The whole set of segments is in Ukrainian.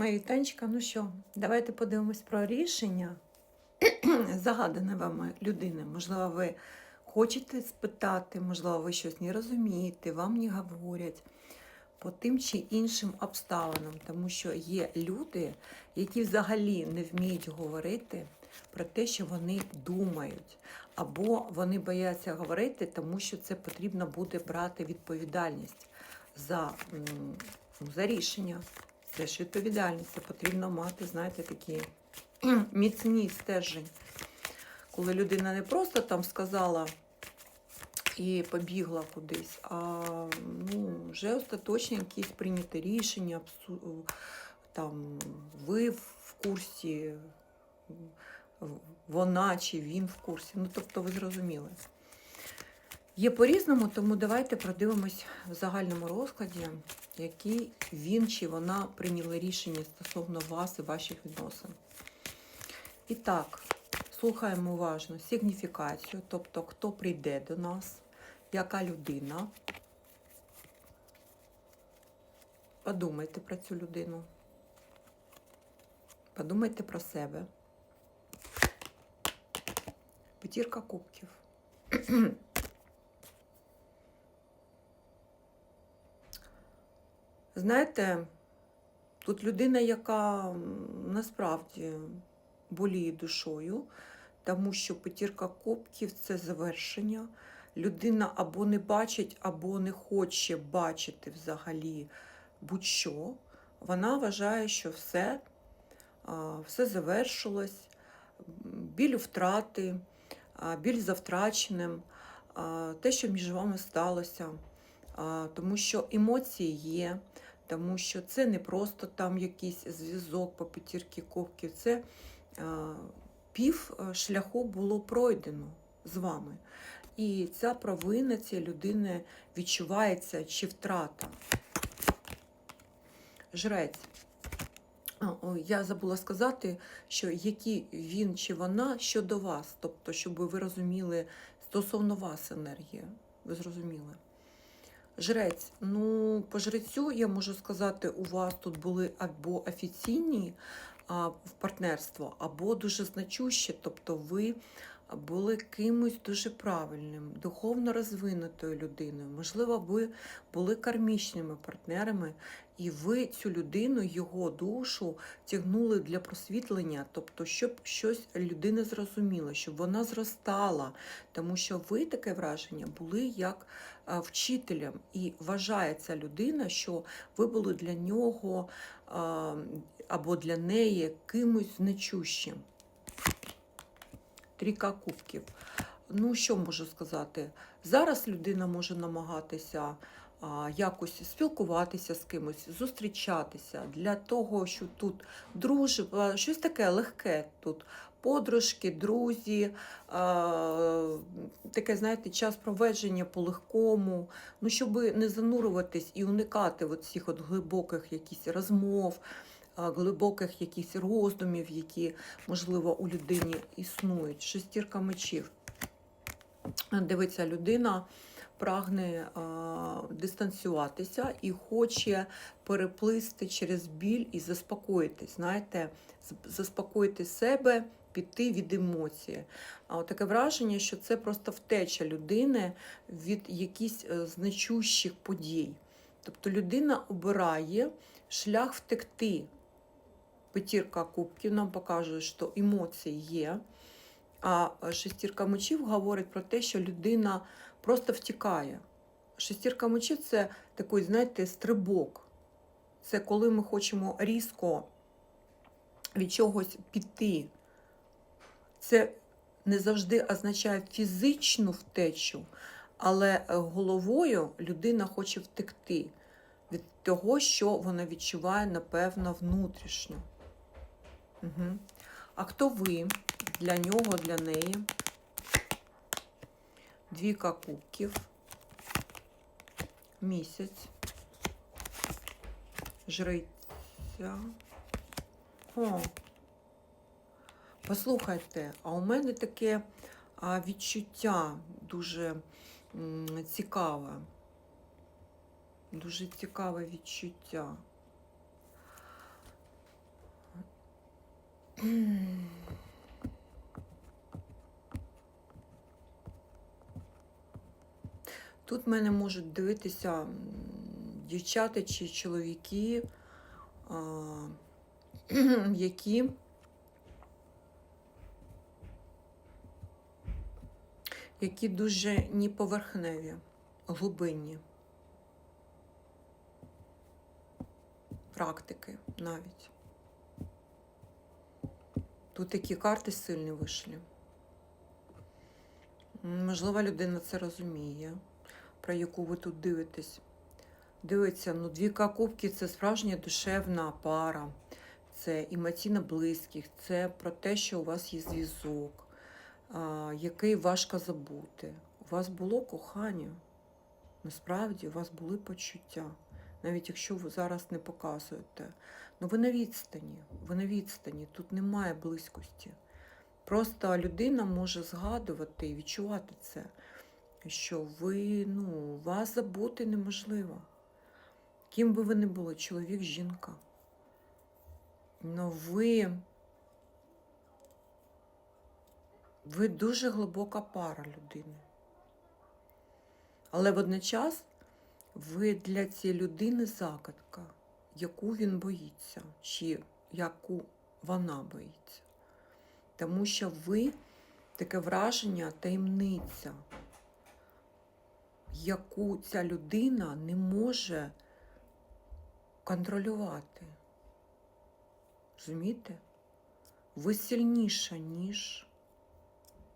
Мої танчика, ну що, давайте подивимось про рішення загадане вами людини. Можливо, ви хочете спитати, можливо, ви щось не розумієте, вам не говорять по тим чи іншим обставинам, тому що є люди, які взагалі не вміють говорити про те, що вони думають, або вони бояться говорити, тому що це потрібно буде брати відповідальність за, ну, за рішення. Це ж відповідальність, це потрібно мати, знаєте, такі міцні стержень. Коли людина не просто там сказала і побігла кудись, а ну, вже остаточні якісь прийняті рішення, там, ви в курсі, вона чи він в курсі. Ну, тобто ви зрозуміли. Є по-різному, тому давайте продивимось в загальному розкладі, які він чи вона прийняли рішення стосовно вас і ваших відносин. І так, слухаємо уважно сигніфікацію, тобто хто прийде до нас, яка людина. Подумайте про цю людину. Подумайте про себе. П'ятірка кубків. Знаєте, тут людина, яка насправді боліє душою, тому що п'ятірка кубків це завершення. Людина або не бачить, або не хоче бачити взагалі будь-що. Вона вважає, що все, все завершилось, біль втрати, біль за втраченим, те, що між вами сталося. Тому що емоції є, тому що це не просто там якийсь зв'язок по п'ятірки кубків, це пів е, шляху було пройдено з вами. І ця провина цієї людини відчувається чи втрата. Жрець. Я забула сказати, що які він чи вона щодо вас, тобто, щоб ви розуміли стосовно вас енергія. Ви зрозуміли? Жрець, ну, по жрецю я можу сказати, у вас тут були або офіційні а, в партнерство, або дуже значущі, тобто ви були кимось дуже правильним, духовно розвинутою людиною. Можливо, ви були кармічними партнерами, і ви цю людину, його душу тягнули для просвітлення, тобто, щоб щось людина зрозуміла, щоб вона зростала, тому що ви таке враження були як вчителем, і вважає ця людина, що ви були для нього або для неї кимось значущим. Трійка кубків. Ну, що можу сказати? Зараз людина може намагатися якось спілкуватися з кимось, зустрічатися для того, що тут дружба, щось таке легке тут. Подружки, друзі, таке, знаєте, час проведення по-легкому, ну, щоб не занурюватись і уникати от цих от глибоких якісь розмов, глибоких якісь роздумів, які, можливо, у людині існують. Шестірка мечів. Дивиться, людина прагне а, дистанціюватися і хоче переплисти через біль і заспокоїтись. Знаєте, заспокоїти себе, піти від емоції. А таке враження, що це просто втеча людини від якихось е, значущих подій. Тобто людина обирає шлях втекти. П'ятірка кубків нам покаже, що емоції є. А шестірка мечів говорить про те, що людина просто втікає. Шестірка мечів це такий, знаєте, стрибок. Це коли ми хочемо різко від чогось піти. Це не завжди означає фізичну втечу, але головою людина хоче втекти від того, що вона відчуває, напевно, внутрішньо. Угу. А хто ви для нього, для неї? Двіка кубків, місяць, жриця. О, послухайте, а у мене таке відчуття дуже цікаве. Дуже цікаве відчуття. Тут мене можуть дивитися дівчата чи чоловіки, які які дуже неповерхневі, глибинні. Практики навіть. Тут такі карти сильні вийшли. Можливо, людина це розуміє, про яку ви тут дивитесь. Дивиться, ну двійка кубків це справжня душевна пара, це емоційно близьких, це про те, що у вас є зв'язок, який важко забути. У вас було кохання. Насправді у вас були почуття, навіть якщо ви зараз не показуєте. Ну ви на відстані, ви на відстані, тут немає близькості. Просто людина може згадувати і відчувати це, що ви, ну, вас забути неможливо. Ким би ви не були, чоловік, жінка. Ну ви, ви дуже глибока пара людини. Але водночас ви для цієї людини загадка, яку він боїться, чи яку вона боїться. Тому що ви таке враження таємниця, яку ця людина не може контролювати. Розумієте? Ви сильніша, ніж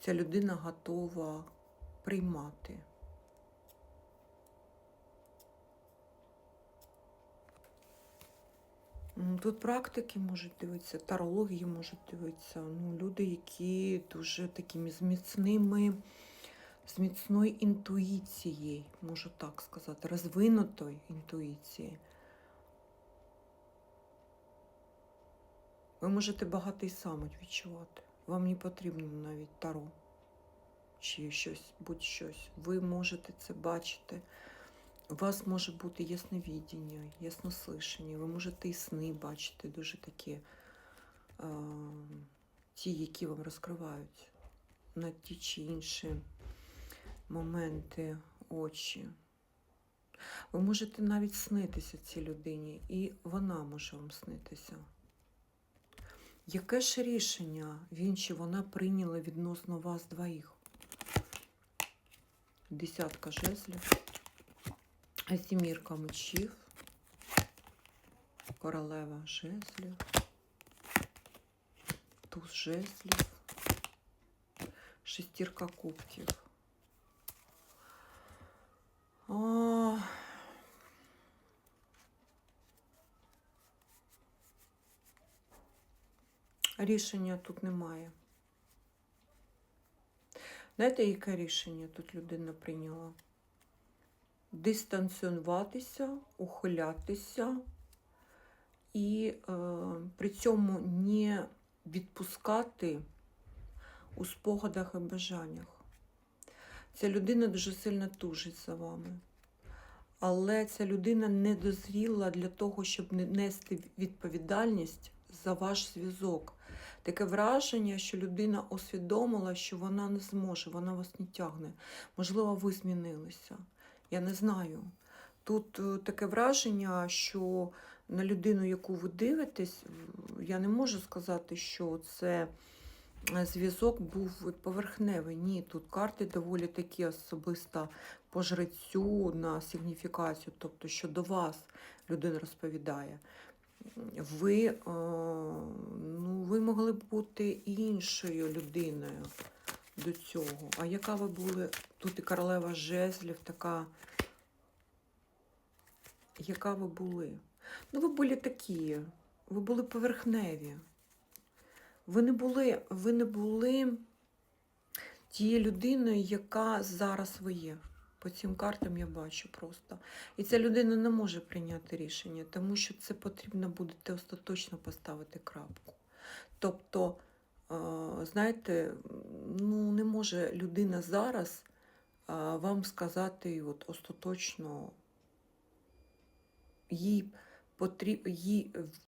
ця людина готова приймати. Тут практики можуть дивитися, тарологи можуть дивитися. Ну, люди, які дуже такими з міцними, з міцною інтуїцією, можу так сказати, розвинутою інтуїцією. Ви можете багато і саме відчувати. Вам не потрібно навіть таро чи щось, будь-щось. Ви можете це бачити. У вас може бути ясновідіння, яснослишення, ви можете і сни бачити, дуже такі е, ті, які вам розкривають на ті чи інші моменти очі. Ви можете навіть снитися цій людині, і вона може вам снитися. Яке ж рішення він чи вона прийняла відносно вас двоїх? Десятка жезлів. Сімірка мечів, королева жезлів, туз жезлів, шестірка кубків. О, рішення тут немає. Знаєте, яке рішення тут людина прийняла? дистанціюватися, ухилятися і е, при цьому не відпускати у спогадах і бажаннях. Ця людина дуже сильно тужить за вами. Але ця людина не дозріла для того, щоб не нести відповідальність за ваш зв'язок. Таке враження, що людина усвідомила, що вона не зможе, вона вас не тягне. Можливо, ви змінилися. Я не знаю. Тут е, таке враження, що на людину, яку ви дивитесь, я не можу сказати, що це зв'язок був поверхневий. Ні, тут карти доволі такі особисто по жрецю на сигніфікацію, тобто що до вас людина розповідає. Ви, е, ну, ви могли б бути іншою людиною до цього. А яка ви були? Тут і королева жезлів, така. Яка ви були? Ну, ви були такі, ви були поверхневі. Ви не були, ви не були тією людиною, яка зараз ви є. По цим картам я бачу просто. І ця людина не може прийняти рішення, тому що це потрібно буде остаточно поставити крапку. Тобто, е, знаєте, ну не може людина зараз е, вам сказати от остаточно їй потріб... їй